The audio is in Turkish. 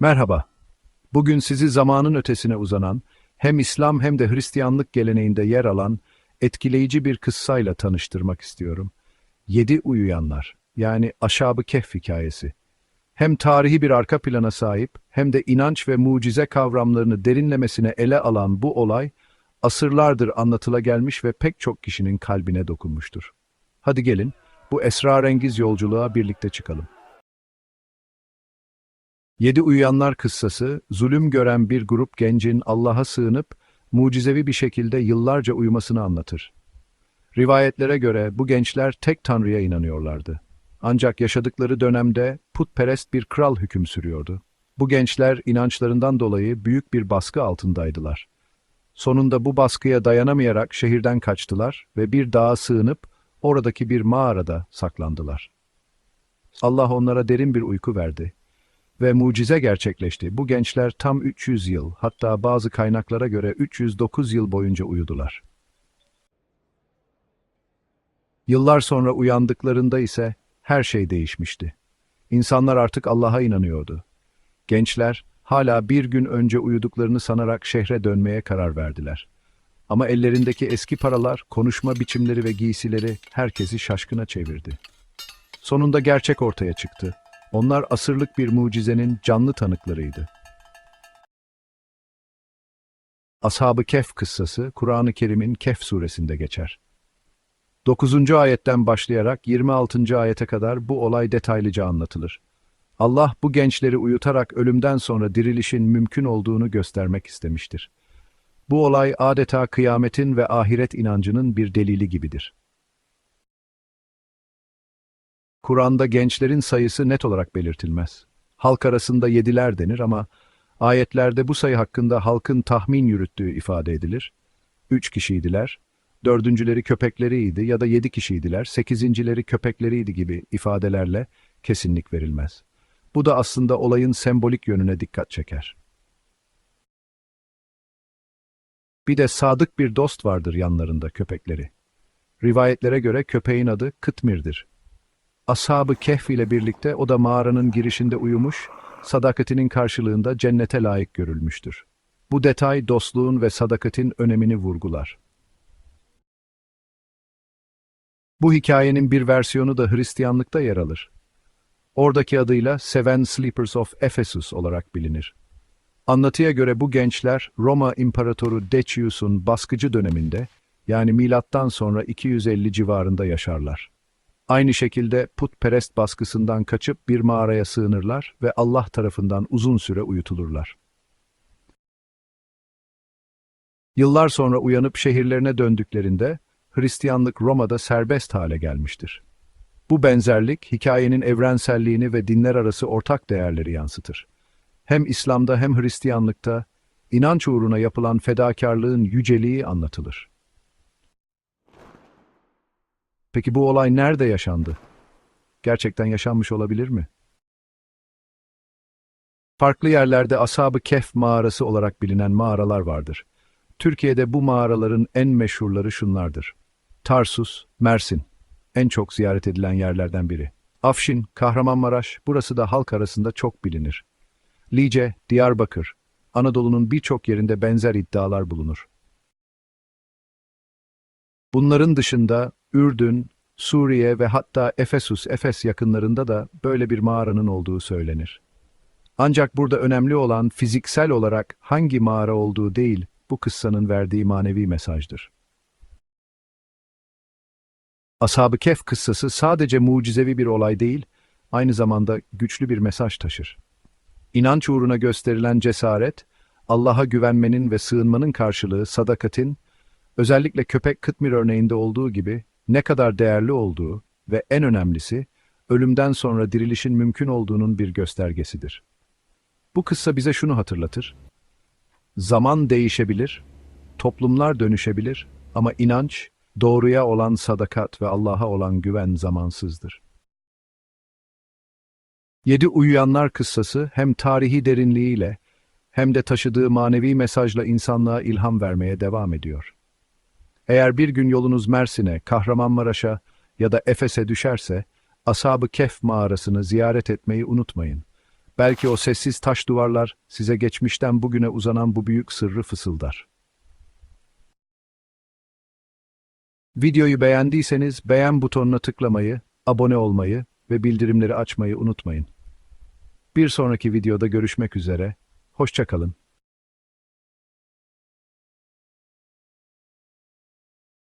Merhaba. Bugün sizi zamanın ötesine uzanan, hem İslam hem de Hristiyanlık geleneğinde yer alan etkileyici bir kıssayla tanıştırmak istiyorum. Yedi Uyuyanlar, yani Aşab-ı Kehf hikayesi. Hem tarihi bir arka plana sahip, hem de inanç ve mucize kavramlarını derinlemesine ele alan bu olay, asırlardır anlatıla gelmiş ve pek çok kişinin kalbine dokunmuştur. Hadi gelin, bu esrarengiz yolculuğa birlikte çıkalım. Yedi Uyuyanlar kıssası, zulüm gören bir grup gencin Allah'a sığınıp, mucizevi bir şekilde yıllarca uyumasını anlatır. Rivayetlere göre bu gençler tek Tanrı'ya inanıyorlardı. Ancak yaşadıkları dönemde putperest bir kral hüküm sürüyordu. Bu gençler inançlarından dolayı büyük bir baskı altındaydılar. Sonunda bu baskıya dayanamayarak şehirden kaçtılar ve bir dağa sığınıp oradaki bir mağarada saklandılar. Allah onlara derin bir uyku verdi ve mucize gerçekleşti. Bu gençler tam 300 yıl, hatta bazı kaynaklara göre 309 yıl boyunca uyudular. Yıllar sonra uyandıklarında ise her şey değişmişti. İnsanlar artık Allah'a inanıyordu. Gençler hala bir gün önce uyuduklarını sanarak şehre dönmeye karar verdiler. Ama ellerindeki eski paralar, konuşma biçimleri ve giysileri herkesi şaşkına çevirdi. Sonunda gerçek ortaya çıktı. Onlar asırlık bir mucizenin canlı tanıklarıydı. Ashab-ı Kehf kıssası Kur'an-ı Kerim'in Kehf suresinde geçer. 9. ayetten başlayarak 26. ayete kadar bu olay detaylıca anlatılır. Allah bu gençleri uyutarak ölümden sonra dirilişin mümkün olduğunu göstermek istemiştir. Bu olay adeta kıyametin ve ahiret inancının bir delili gibidir. Kur'an'da gençlerin sayısı net olarak belirtilmez. Halk arasında yediler denir ama ayetlerde bu sayı hakkında halkın tahmin yürüttüğü ifade edilir. Üç kişiydiler, dördüncüleri köpekleriydi ya da yedi kişiydiler, sekizincileri köpekleriydi gibi ifadelerle kesinlik verilmez. Bu da aslında olayın sembolik yönüne dikkat çeker. Bir de sadık bir dost vardır yanlarında köpekleri. Rivayetlere göre köpeğin adı Kıtmir'dir. Ashab-ı Kehf ile birlikte o da mağaranın girişinde uyumuş, sadakatinin karşılığında cennete layık görülmüştür. Bu detay dostluğun ve sadakatin önemini vurgular. Bu hikayenin bir versiyonu da Hristiyanlıkta yer alır. Oradaki adıyla Seven Sleepers of Ephesus olarak bilinir. Anlatıya göre bu gençler Roma İmparatoru Decius'un baskıcı döneminde yani milattan sonra 250 civarında yaşarlar. Aynı şekilde putperest baskısından kaçıp bir mağaraya sığınırlar ve Allah tarafından uzun süre uyutulurlar. Yıllar sonra uyanıp şehirlerine döndüklerinde Hristiyanlık Roma'da serbest hale gelmiştir. Bu benzerlik hikayenin evrenselliğini ve dinler arası ortak değerleri yansıtır. Hem İslam'da hem Hristiyanlıkta inanç uğruna yapılan fedakarlığın yüceliği anlatılır. Peki bu olay nerede yaşandı? Gerçekten yaşanmış olabilir mi? Farklı yerlerde Ashab-ı Kehf mağarası olarak bilinen mağaralar vardır. Türkiye'de bu mağaraların en meşhurları şunlardır. Tarsus, Mersin, en çok ziyaret edilen yerlerden biri. Afşin, Kahramanmaraş, burası da halk arasında çok bilinir. Lice, Diyarbakır, Anadolu'nun birçok yerinde benzer iddialar bulunur. Bunların dışında Ürdün, Suriye ve hatta Efesus, Efes yakınlarında da böyle bir mağaranın olduğu söylenir. Ancak burada önemli olan fiziksel olarak hangi mağara olduğu değil, bu kıssanın verdiği manevi mesajdır. Ashab-ı Kehf kıssası sadece mucizevi bir olay değil, aynı zamanda güçlü bir mesaj taşır. İnanç uğruna gösterilen cesaret, Allah'a güvenmenin ve sığınmanın karşılığı sadakatin, özellikle köpek Kıtmir örneğinde olduğu gibi ne kadar değerli olduğu ve en önemlisi, ölümden sonra dirilişin mümkün olduğunun bir göstergesidir. Bu kıssa bize şunu hatırlatır. Zaman değişebilir, toplumlar dönüşebilir ama inanç, doğruya olan sadakat ve Allah'a olan güven zamansızdır. Yedi Uyuyanlar kıssası hem tarihi derinliğiyle hem de taşıdığı manevi mesajla insanlığa ilham vermeye devam ediyor. Eğer bir gün yolunuz Mersin'e, Kahramanmaraş'a ya da Efes'e düşerse, Ashab-ı Kehf mağarasını ziyaret etmeyi unutmayın. Belki o sessiz taş duvarlar size geçmişten bugüne uzanan bu büyük sırrı fısıldar. Videoyu beğendiyseniz beğen butonuna tıklamayı, abone olmayı ve bildirimleri açmayı unutmayın. Bir sonraki videoda görüşmek üzere, hoşça kalın.